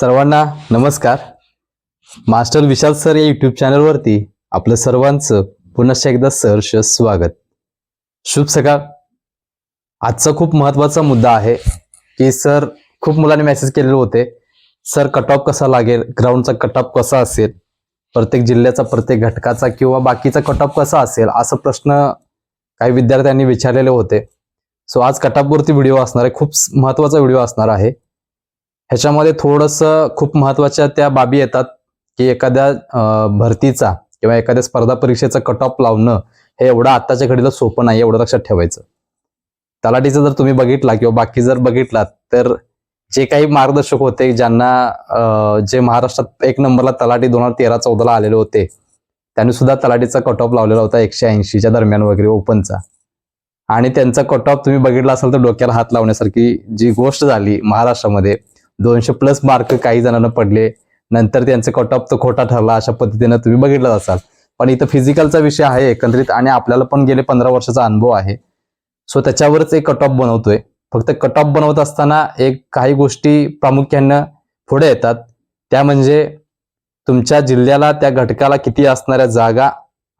सर्वांना नमस्कार. Master Vishal sir या यूट्यूब चॅनलवरती आपलं सर्वांचं पुन्हा एकदा सहर्ष स्वागत. शुभ सकाळ. आजचा खूप महत्त्वाचा मुद्दा आहे की सर खूप मुलांनी मेसेज केलेले होते. सर कट ऑफ कसा लागेल? ग्राउंडचा कट ऑफ कसा असेल? प्रत्येक जिल्ह्याचा प्रत्येक घटकाचा किंवा बाकीचा कट ऑफ कसा असेल? असा प्रश्न काही विद्यार्थ्यांनी विचारलेले होते. सो आज कट ऑफवरती व्हिडिओ असणार आहे. खूप महत्त्वाचा व्हिडिओ असणार आहे. ह्याच्यामध्ये थोडंसं खूप महत्त्वाच्या त्या बाबी येतात की एखाद्या भरतीचा किंवा एखाद्या स्पर्धा परीक्षेचा कट ऑफ लावणं हे एवढं आत्ताच्या घडीला सोपं नाही एवढं लक्षात ठेवायचं. तलाठीचं जर तुम्ही बघितला किंवा बाकी जर बघितलात तर जे काही मार्गदर्शक होते ज्यांना जे महाराष्ट्रात एक नंबरला तलाठी दोन हजार तेरा चौदाला आलेले होते त्यांनी सुद्धा तलाठीचा कट ऑफ लावलेला होता एकशे ऐंशीच्या दरम्यान वगैरे ओपनचा. आणि त्यांचा कट ऑफ तुम्ही बघितला असाल तर डोक्याला हात लावण्यासारखी जी गोष्ट झाली महाराष्ट्रामध्ये दोनशे प्लस मार्क काही जणांना पडले. नंतर त्यांचे कट ऑफ तर खोटा ठरला अशा पद्धतीनं तुम्ही बघितलं असाल. पण इथं फिजिकलचा विषय आहे एकंदरीत आणि आपल्याला पण गेले पंधरा वर्षाचा अनुभव आहे. सो त्याच्यावरच एक कट ऑफ बनवतोय. फक्त कट ऑफ बनवत असताना एक काही गोष्टी प्रामुख्यानं पुढे येतात. त्या म्हणजे तुमच्या जिल्ह्याला त्या घटकाला किती असणाऱ्या जागा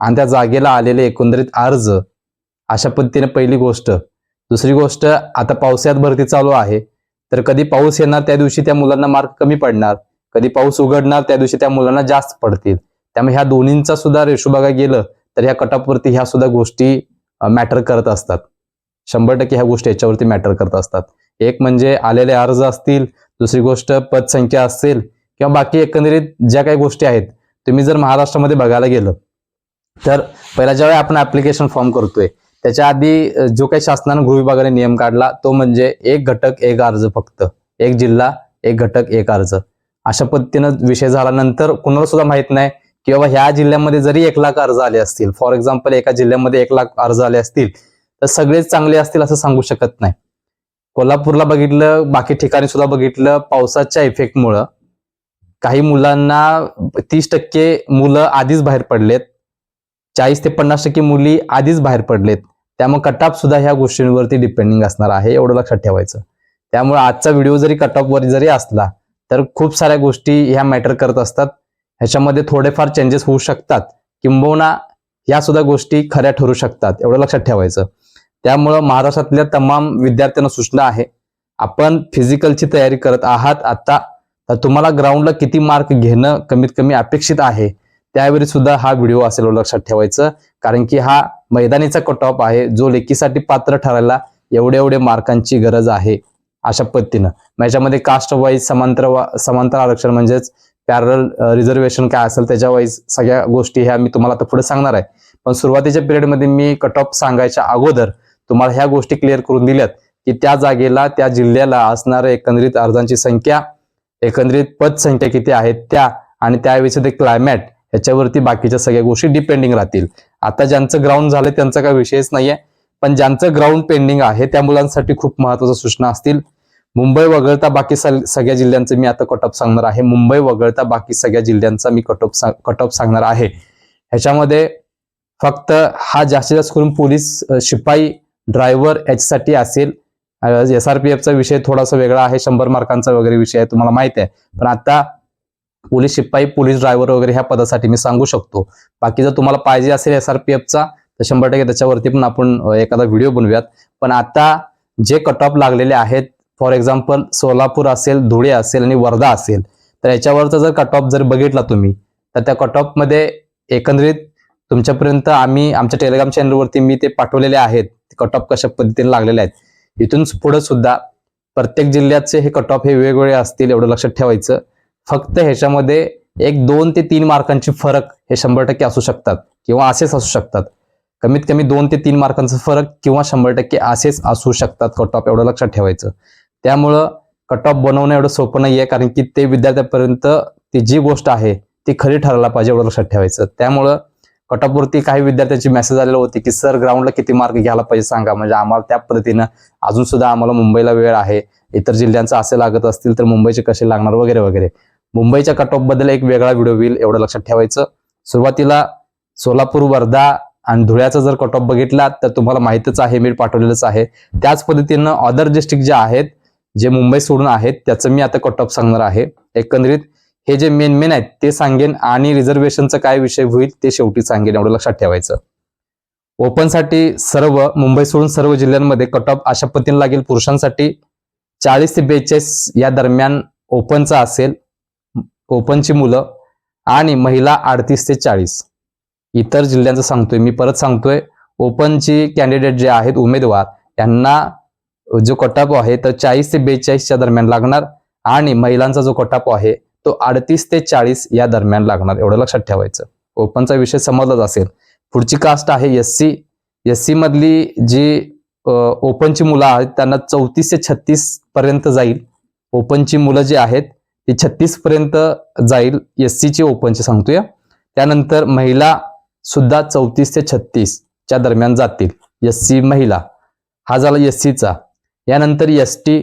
आणि त्या जागेला आलेले एकंदरीत अर्ज अशा पद्धतीने पहिली गोष्ट. दुसरी गोष्ट आता पावसाळ्यात भरती चालू आहे. तर कधी पाऊस येणार त्या दिवशी त्या मुलांना मार्क कमी पडणार. कधी पाऊस उघडणार त्या दिवशी त्या मुलांना जास्त पडतील. त्यामुळे ह्या दोन्हींचा सुद्धा रेशो बघा गेलं तर ह्या कटापवरती ह्या सुद्धा गोष्टी मॅटर करत असतात. शंभर टक्के ह्या गोष्टी याच्यावरती मॅटर करत असतात. एक म्हणजे आलेले अर्ज असतील दुसरी गोष्ट पदसंख्या असेल किंवा बाकी एकंदरीत ज्या काही गोष्टी आहेत तुम्ही जर महाराष्ट्रामध्ये बघायला गेलं तर पहिला ज्यावेळी आपण ऍप्लिकेशन फॉर्म करतोय त्याच्या आधी जो काही शासनानं गृह विभागाने नियम काढला तो म्हणजे एक घटक एक अर्ज फक्त. एक जिल्हा एक घटक एक अर्ज. अशा पद्धतीनं विषय झाला नंतर कुणाला सुद्धा माहीत नाही की बाबा ह्या जिल्ह्यामध्ये जरी एक लाख अर्ज आले असतील फॉर एक्झाम्पल एका जिल्ह्यामध्ये एक लाख अर्ज आले असतील तर सगळेच चांगले असतील असं सांगू शकत नाही. कोल्हापूरला बघितलं बाकी ठिकाणी सुद्धा बघितलं पावसाच्या इफेक्टमुळं काही मुलांना तीस टक्के मुलं आधीच बाहेर पडलेत. चाळीस ते पन्नास टक्के मुली आधीच बाहेर पडलेत. त्यामुळे कटऑफ सुद्धा ह्या गोष्टींवरती डिपेंडिंग असणार आहे एवढं लक्षात ठेवायचं. त्यामुळे आजचा व्हिडिओ जरी कटऑफ वर जरी असला तर खूप साऱ्या गोष्टी ह्या मॅटर करत असतात. ह्याच्यामध्ये थोडेफार चेंजेस होऊ शकतात. किंबहुना या सुद्धा गोष्टी खऱ्या ठरू शकतात एवढं लक्षात ठेवायचं. त्यामुळं महाराष्ट्रातल्या तमाम विद्यार्थ्यांना सूचना आहे आपण फिजिकलची तयारी करत आहात. आता तर तुम्हाला ग्राउंडला किती मार्क घेणं कमीत कमी अपेक्षित आहे? त्यावेळी सुद्धा हा व्हिडिओ असेल लक्षात ठेवायचं. कारण की हा मैदानीचा कट ऑफ आहे. जो लेखीसाठी पात्र ठरायला एवढे एवढे मार्कांची गरज आहे अशा पद्धतीनं. मग याच्यामध्ये कास्ट वाईज समांतर वा- समांतर आरक्षण म्हणजेच पॅरल रिझर्वेशन काय असेल त्याच्या वाईज सगळ्या गोष्टी ह्या मी तुम्हाला आता पुढे सांगणार आहे. पण सुरुवातीच्या पिरियडमध्ये मी कट ऑफ सांगायच्या अगोदर तुम्हाला ह्या गोष्टी क्लिअर करून दिल्यात की त्या जागेला त्या जिल्ह्याला असणाऱ्या एकंदरीत अर्जांची संख्या एकंदरीत पदसंख्या किती आहेत त्या आणि त्यावेळीचं ते क्लायमॅट ह्याच्यावरती बाकीच्या सगळ्या गोष्टी डिपेंडिंग राहतील. आता ज्यांचं ग्राउंड झालं त्यांचा काही विषयच नाहीये. पण ज्यांचं ग्राउंड पेंडिंग आहे त्या मुलांसाठी खूप महत्त्वाच्या सूचना असतील. मुंबई वगळता बाकी सगळ्या जिल्ह्यांचं मी आता कटऑफ सांगणार आहे. मुंबई वगळता बाकी सगळ्या जिल्ह्यांचा मी कटऑफ कटऑफ सांगणार आहे. ह्याच्यामध्ये फक्त हा जास्तीत जास्त करून पोलीस शिपाई ड्रायव्हर याच्यासाठी असेल. एस आर पी एफचा विषय थोडासा वेगळा आहे. शंभर मार्कांचा वगैरे विषय आहे तुम्हाला माहिती आहे. पण आता पोलीस शिपाई पोलीस ड्रायव्हर वगैरे ह्या पदासाठी मी सांगू शकतो. बाकी जर तुम्हाला पाहिजे असेल एस आर पी एफचा तर शंभर टक्के त्याच्यावरती पण आपण एखादा व्हिडिओ बनवूयात. पण आता जे कट ऑफ लागलेले आहेत फॉर एक्झाम्पल सोलापूर असेल धुळे असेल आणि वर्धा असेल तर याच्यावरचा जर कट ऑफ जर बघितला तुम्ही तर त्या कट ऑफमध्ये एकंदरीत तुमच्यापर्यंत आम्ही आमच्या टेलिग्राम चॅनलवरती मी ते पाठवलेले आहेत. कट ऑफ कशा पद्धतीने लागलेले आहेत. इथून पुढे सुद्धा प्रत्येक जिल्ह्याचे हे कट ऑफ हे वेगवेगळे असतील एवढं लक्षात ठेवायचं. फक्त ह्याच्यामध्ये एक दोन ते तीन मार्कांची फरक हे शंभर टक्के असू शकतात किंवा असेच असू शकतात. कमीत कमी दोन ते तीन मार्कांचा फरक किंवा शंभर टक्के असेच असू शकतात कट ऑफ एवढं लक्षात ठेवायचं. त्यामुळं कट ऑफ बनवणं एवढं सोपं नाही आहे कारण की ते विद्यार्थ्यापर्यंत ती जी गोष्ट आहे ती खरी ठरायला पाहिजे एवढं लक्षात ठेवायचं. त्यामुळं कट ऑफवरती काही विद्यार्थ्यांची मेसेज आलेला होती की सर ग्राउंडला किती मार्क घ्यायला पाहिजे सांगा. म्हणजे आम्हाला त्या पद्धतीनं अजून सुद्धा आम्हाला मुंबईला वेळ आहे. इतर जिल्ह्यांचं असे लागत असतील तर मुंबईचे कसे लागणार? वगैरे वगैरे. मुंबईच्या कट ऑफबद्दल एक वेगळा व्हिडिओ होईल एवढं लक्षात ठेवायचं. सुरुवातीला सोलापूर वर्धा आणि धुळ्याचा जर कट ऑफ बघितला तर तुम्हाला माहितच आहे मी पाठवलेलंच आहे. त्याच पद्धतीनं अदर डिस्ट्रिक्ट जे आहेत जे मुंबई सोडून आहेत त्याचं मी आता कट ऑफ सांगणार आहे. एकंदरीत हे जे मेन मेन आहेत ते सांगेन आणि रिझर्वेशनचा काय विषय होईल ते शेवटी सांगेन एवढं लक्षात ठेवायचं. ओपनसाठी सर्व मुंबई सोडून सर्व जिल्ह्यांमध्ये कट ऑफ अशा पद्धतीने लागेल पुरुषांसाठी. चाळीस ते बेचाळीस या दरम्यान ओपनचा असेल. ओपनची मुलं आणि महिला अडतीस ते चाळीस. इतर जिल्ह्यांचं सांगतोय मी परत सांगतोय ओपनची कॅन्डिडेट जे आहेत उमेदवार यांना जो कटाप आहे तर चाळीस ते बेचाळीसच्या दरम्यान लागणार आणि महिलांचा जो कटाप आहे तो अडतीस ते चाळीस या दरम्यान लागणार. एवढं लक्षात ठेवायचं. ओपनचा विषय समजलाच असेल. पुढची कास्ट आहे एस सी. एस सी मधली जी ओपनची मुलं आहेत त्यांना चौतीस ते छत्तीस पर्यंत जाईल. ओपनची मुलं जी आहेत ती छत्तीस पर्यंत जाईल एस सीची ओपनची सांगतोय. त्यानंतर महिला सुद्धा चौतीस ते छत्तीसच्या दरम्यान जातील. एस सी महिला. हा झाला एस सीचा. यानंतर एस टी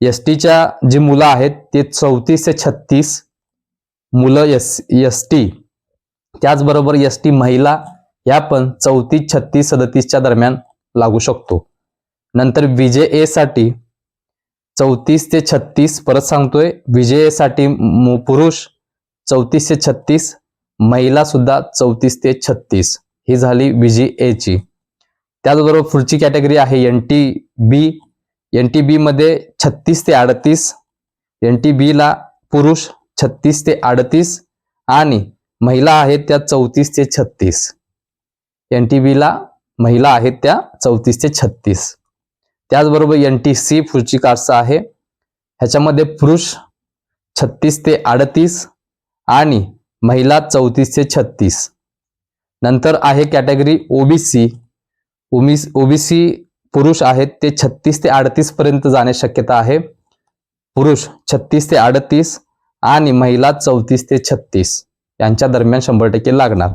एस टीच्या जी मुलं आहेत ते चौतीस ते छत्तीस मुलं एस एस टी. त्याचबरोबर एस टी महिला या पण चौतीस छत्तीस सदतीसच्या दरम्यान लागू शकतो. नंतर विजे ए साठी चौतीस ते छत्तीस परत सांगतोय विजयेसाठी मु- पुरुष चौतीस ते छत्तीस महिला सुद्धा चौतीस ते छत्तीस. ही झाली विजी ए ची त्याचबरोबर पुढची कॅटेगरी आहे N T B. N T B मध्ये छत्तीस ते अडतीस एन टी बी ला पुरुष छत्तीस ते अडतीस आणि महिला आहेत त्या चौतीस ते छत्तीस. एन टी बी ला महिला आहेत त्या चौतीस ते छत्तीस. त्याचबरोबर एन टी सी पुढची कास्ट आहे. ह्याच्यामध्ये पुरुष छत्तीस ते अडतीस आणि महिला चौतीस ते छत्तीस. नंतर आहे कॅटेगरी ओबीसी ओबीसी पुरुष आहेत ते छत्तीस ते अडतीस पर्यंत जाण्याची शक्यता आहे. पुरुष छत्तीस ते अडतीस आणि महिला चौतीस ते छत्तीस. यांच्या दरम्यान शंभर टक्के लागणार.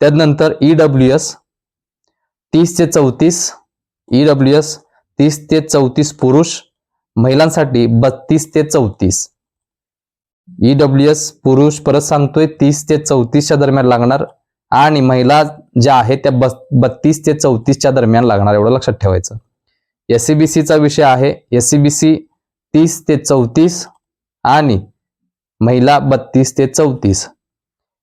त्यानंतर ई डब्ल्यू एस तीस ते चौतीस. ई डब्ल्यू एस तीस ते चौतीस पुरुष महिलांसाठी बत्तीस ते चौतीस. ई एस पुरुष परत सांगतोय तीस ते चौतीसच्या दरम्यान लागणार आणि महिला ज्या आहेत त्या बस बत्तीस ते चौतीसच्या दरम्यान लागणार एवढं लक्षात ठेवायचं. एससीबीसीचा विषय आहे एससीबीसी तीस ते चौतीस आणि महिला बत्तीस ते चौतीस.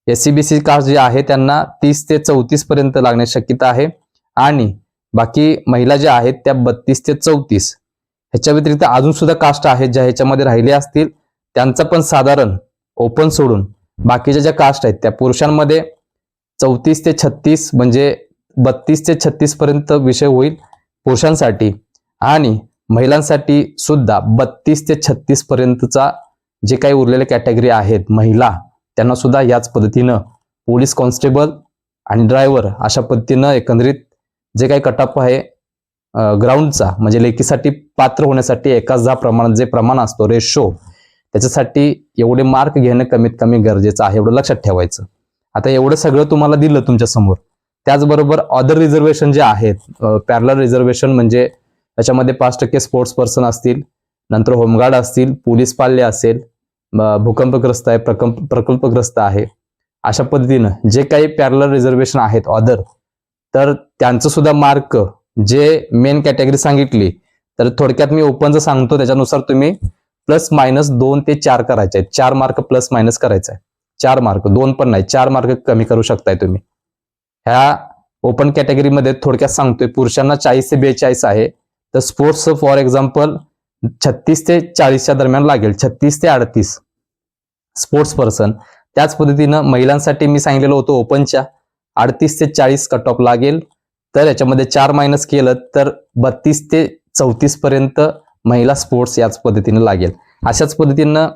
एससीबीसी कास्ट जे आहे त्यांना तीस ते चौतीस पर्यंत लागण्याची शक्यता आहे आणि बाकी महिला ज्या आहेत त्या बत्तीस ते चौतीस. ह्याच्या व्यतिरिक्त अजून सुद्धा कास्ट आहेत ज्या ह्याच्यामध्ये राहिले असतील त्यांचा पण साधारण ओपन सोडून बाकीच्या ज्या कास्ट आहेत त्या पुरुषांमध्ये चौतीस ते छत्तीस म्हणजे बत्तीस ते छत्तीस पर्यंत विषय होईल पुरुषांसाठी आणि महिलांसाठी सुद्धा बत्तीस ते छत्तीस पर्यंतचा जे काही उरलेले कॅटेगरी आहेत महिला त्यांना सुद्धा याच पद्धतीनं पोलीस कॉन्स्टेबल आणि ड्रायव्हर अशा पद्धतीनं एकंदरीत जे काही कटअप आहे ग्राउंडचा म्हणजे लेखीसाठी पात्र होण्यासाठी एकाच दहा प्रमाणात जे प्रमाण असतो रेशो त्याच्यासाठी एवढे मार्क घेणं कमीत कमी गरजेचं आहे एवढं लक्षात ठेवायचं. आता एवढं सगळं तुम्हाला दिलं तुमच्यासमोर त्याचबरोबर अदर रिझर्वेशन जे आहेत पॅरलर रिझर्वेशन म्हणजे त्याच्यामध्ये पाच टक्के स्पोर्ट्स पर्सन असतील नंतर होमगार्ड असतील पोलीस पाल्य असेल भूकंपग्रस्त आहे प्रकल्प प्रकल्पग्रस्त आहे अशा पद्धतीनं जे काही पॅरलर रिझर्वेशन आहेत ऑदर तर त्यांचं सुद्धा मार्क जे मेन कॅटेगरी सांगितली तर थोडक्यात मी ओपनचं सांगतो त्याच्यानुसार तुम्ही प्लस मायनस दोन ते चार करायचे आहेत. चार मार्क प्लस मायनस करायचं आहे चार मार्क दोन पण नाही चार मार्क कमी करू शकताय तुम्ही. ह्या ओपन कॅटेगरीमध्ये थोडक्यात सांगतोय पुरुषांना चाळीस ते बेचाळीस आहे. तर स्पोर्ट्स फॉर एक्झाम्पल छत्तीस ते चाळीसच्या दरम्यान लागेल. छत्तीस ते अडतीस स्पोर्ट्स पर्सन त्याच पद्धतीनं महिलांसाठी मी सांगितलेलं होतं ओपनच्या अडतीस ते चाळीस कट ऑफ लागेल. तर याच्यामध्ये चार मायनस केलं तर बत्तीस ते चौतीस पर्यंत महिला स्पोर्ट्स याच पद्धतीनं लागेल. अशाच पद्धतीनं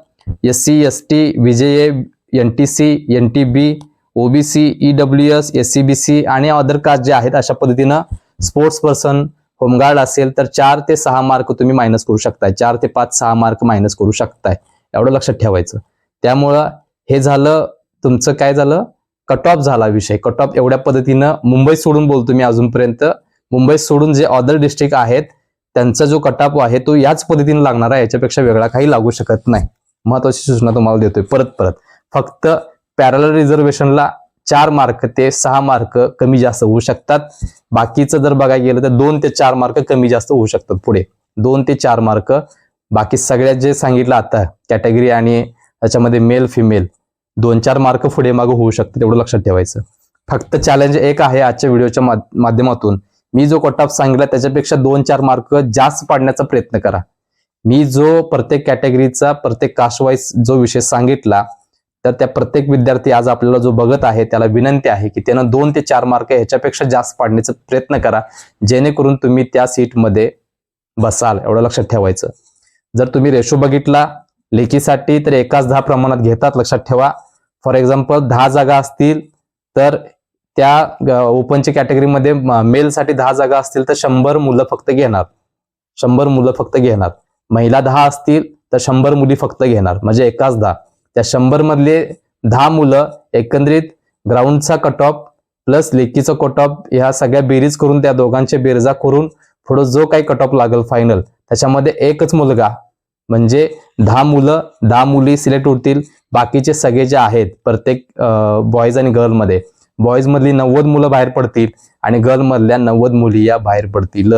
S C S T V J N T C N T B OBC E W S S C B C आणि अदर कास्ट जे आहेत अशा पद्धतीनं स्पोर्ट्स पर्सन होमगार्ड असेल तर चार ते सहा मार्क तुम्ही मायनस करू शकताय. चार ते पाच सहा मार्क मायनस करू शकताय. एवढं लक्षात ठेवायचं. त्यामुळं हे झालं तुमचं काय झालं? कट ऑफ झाला विषय. कट ऑफ एवढ्या पद्धतीनं मुंबई सोडून बोलतो मी अजूनपर्यंत. मुंबई सोडून जे अदर डिस्ट्रिक्ट आहेत त्यांचा जो कट ऑफ आहे तो याच पद्धतीने लागणार आहे. याच्यापेक्षा वेगळा काही लागू शकत नाही. महत्वाची सूचना तुम्हाला देतोय. परत परत. फक्त पॅरलर रिझर्वेशनला चार मार्क ते सहा मार्क कमी जास्त होऊ शकतात. बाकीचं जर बघायला गेलं तर दोन ते चार मार्क कमी जास्त होऊ शकतात पुढे. दोन ते चार मार्क बाकी सगळ्यात जे सांगितलं आता कॅटेगरी आणि त्याच्यामध्ये मेल फिमेल दोन चार मार्क पुढे मागं होऊ शकते तेवढं लक्षात ठेवायचं. फक्त चॅलेंज एक आहे आजच्या व्हिडिओच्या माध्यमातून. मी जो कट ऑफ सांगितला त्याच्यापेक्षा दोन चार मार्क जास्त पाडण्याचा प्रयत्न करा. मी जो प्रत्येक कॅटेगरीचा प्रत्येक कास्टवाईज जो विषय सांगितला तर त्या प्रत्येक विद्यार्थी आज आपल्याला जो बघत आहे त्याला विनंती आहे की त्यानं दोन ते चार मार्क ह्याच्यापेक्षा जास्त पाडण्याचा प्रयत्न करा. जेणेकरून तुम्ही त्या सीटमध्ये बसाल एवढं लक्षात ठेवायचं. जर तुम्ही रेशो बघितला लेखीसाठी तर एकाच दहा प्रमाणात घेतात लक्षात ठेवा. फॉर एक्झाम्पल दहा जागा असतील तर त्या ओपनच्या कॅटेगरीमध्ये मेलसाठी दहा जागा असतील तर शंभर मुलं फक्त घेणार. शंभर मुलं फक्त घेणार. महिला दहा असतील तर शंभर मुली फक्त घेणार. म्हणजे एकाच दहा. त्या शंभर मधले दहा मुलं एकंदरीत ग्राउंडचा कट ऑफ प्लस लेकीचा कट ऑफ ह्या सगळ्या बेरीज करून त्या दोघांचे बेरजा करून पुढं जो काही कट ऑफ लागेल फायनल त्याच्यामध्ये एकच मुलगा म्हणजे दहा मुलं दहा मुली सिलेक्ट होतील. बाकीचे सगळे जे आहेत प्रत्येक बॉईज आणि गर्लमध्ये बॉयजमधली नव्वद मुलं बाहेर पडतील आणि गर्लमधल्या नव्वद मुली या बाहेर पडतील.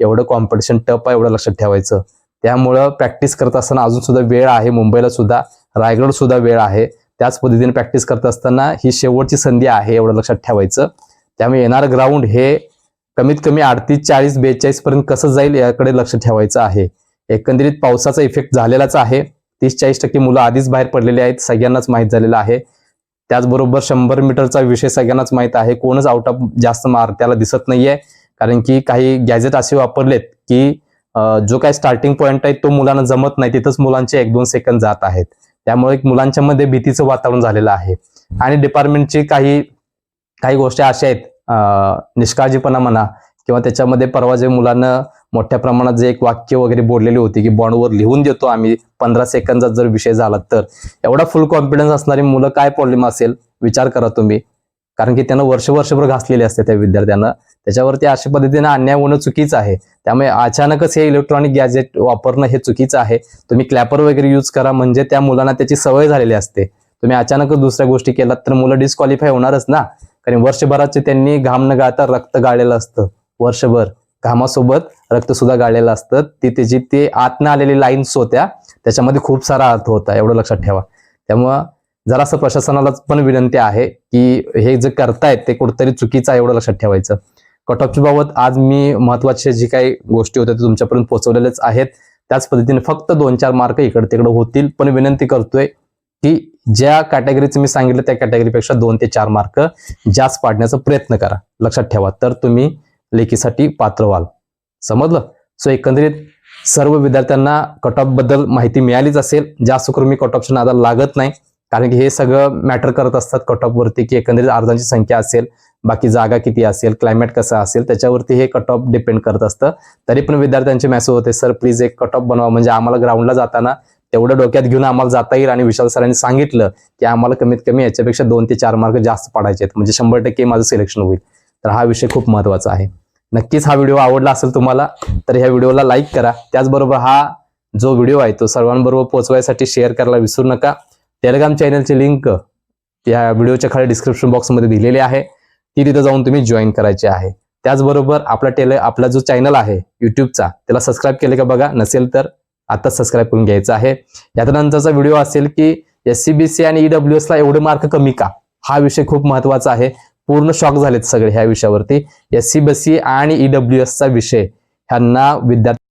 एवढं कॉम्पिटिशन टप आहे एवढं लक्षात ठेवायचं. त्यामुळं प्रॅक्टिस करत असताना अजून सुद्धा वेळ आहे. मुंबईला सुद्धा रायगड सुद्धा वेळ आहे. त्याच पद्धतीने प्रॅक्टिस करत असताना ही शेवटची संधी आहे एवढं लक्षात ठेवायचं. त्यामुळे येणार ग्राउंड हे कमीत कमी अडतीस चाळीस बेचाळीस पर्यंत कसं जाईल याकडे लक्ष ठेवायचं आहे. एकंदरीत पावसाचा इफेक्ट झालेलाच आहे. तीस चाळीस टक्के मुलं आधीच बाहेर पडलेली आहेत सगळ्यांनाच माहीत झालेलं आहे. त्याचबरोबर शंभर मीटरचा विषय सगळ्यांनाच माहीत आहे. कोणच आउट ऑफ जास्त मार त्याला दिसत नाहीये. कारण की काही गॅजेट असे वापरलेत की जो काही स्टार्टिंग पॉईंट आहे तो मुलांना जमत नाही. तिथंच मुलांचे एक दोन सेकंद जात आहेत. त्यामुळे एक मुलांच्या मध्ये भीतीचं वातावरण झालेलं आहे. आणि डिपार्टमेंटची काही काही गोष्टी अशा आहेत. निष्काळजीपणा म्हणा किंवा त्याच्यामध्ये परवा जे मुलांना मोठ्या प्रमाणात जे एक वाक्य वगैरे बोललेली होती की बॉन्डवर लिहून देतो आम्ही पंधरा सेकंदात जर विषय झाला तर. एवढा फुल कॉन्फिडन्स असणारी मुलं काय प्रॉब्लेम असेल? विचार करा तुम्ही. कारण की त्यांना वर्ष वर्षभर घासलेले असते त्या विद्यार्थ्यांना. त्याच्यावरती अशा पद्धतीने अन्याय होणं चुकीचं आहे. त्यामुळे अचानकच हे इलेक्ट्रॉनिक गॅजेट वापरणं हे चुकीचं आहे. तुम्ही क्लॅपर वगैरे यूज करा म्हणजे त्या मुलांना त्याची सवय झालेली असते. तुम्ही अचानकच दुसऱ्या गोष्टी केलात तर मुलं डिस्क्वालिफाय होणारच ना. कारण वर्षभराचे त्यांनी घाम न गाळता रक्त गाळलेलं असतं. वर्षभर घामासोबत रक्त सुद्धा गाळलेलं असतं. ती त्याची ते आतनं आलेली लाईन्स होत्या त्याच्यामध्ये खूप सारा अर्थ होता. एवढं लक्षात ठेवा. त्यामुळं जरासं प्रशासनाला पण विनंती आहे की हे जे करतायत ते कुठंतरी चुकीचं आहे एवढं लक्षात ठेवायचं. कट बाबत आज मी महत्त्वाचे जी काही गोष्टी होत्या ते तुमच्यापर्यंत पोहोचवलेल्याच आहेत. त्याच पद्धतीने फक्त दोन चार मार्क इकडे तिकडे होतील पण विनंती करतोय की ज्या कॅटेगरीचं मी सांगितलं त्या कॅटेगरीपेक्षा दोन ते चार मार्क जास्त पाडण्याचा प्रयत्न करा. लक्षात ठेवा. तर तुम्ही लेखीसाठी पात्र व्हाल. समजलं? सो एकंदरीत सर्व विद्यार्थ्यांना कट ऑफबद्दल माहिती मिळालीच असेल. जास्त करून मी कट ऑफच्या नादाला लागत नाही. कारण की हे सगळं मॅटर करत असतात कट ऑफ वरती की एकंदरीत अर्जांची संख्या असेल बाकी जागा किती असेल क्लायमेट कसं असेल त्याच्यावरती हे कट ऑफ डिपेंड करत असतं. तरी पण विद्यार्थ्यांचे मेसेज होते सर प्लीज एक कट ऑफ बनवा. म्हणजे आम्हाला ग्राउंडला जाताना तेवढं डोक्यात घेऊन आम्हाला जाता येईल. आणि विशाल सरांनी सांगितलं की आम्हाला कमीत कमी याच्यापेक्षा दोन ते चार मार्क जास्त पाडायचे आहेत. म्हणजे शंभर टक्के माझं सिलेक्शन होईल. तर हा विषय खूप महत्त्वाचा आहे. नक्कीच हा व्हिडिओ आवडला असेल तुम्हाला तर ह्या व्हिडिओला लाईक करा. त्याचबरोबर हा जो व्हिडिओ आहे तो सर्वांबरोबर पोहोचवायसाठी शेअर करायला विसरू नका. टेलिग्राम चॅनलची लिंक या व्हिडिओच्या खाली डिस्क्रिप्शन बॉक्समध्ये दिलेली आहे. ती तिथं जाऊन तुम्ही जॉईन करायची आहे. त्याचबरोबर आपला टेले आपला जो चॅनल आहे युट्यूबचा त्याला सबस्क्राईब केले का बघा नसेल तर आताच सबस्क्राईब करून घ्यायचा आहे. याच्यानंतरचा व्हिडिओ असेल की एस सी बी सी आणि ईडब्ल्यू एसला एवढे मार्क कमी का? हा विषय खूप महत्त्वाचा आहे. पूर्ण शॉक झालेत सगळे ह्या विषयावरती. एस सी बी सी आणि ईडब्ल्यू चा विषय. ह्यांना विद्यार्थी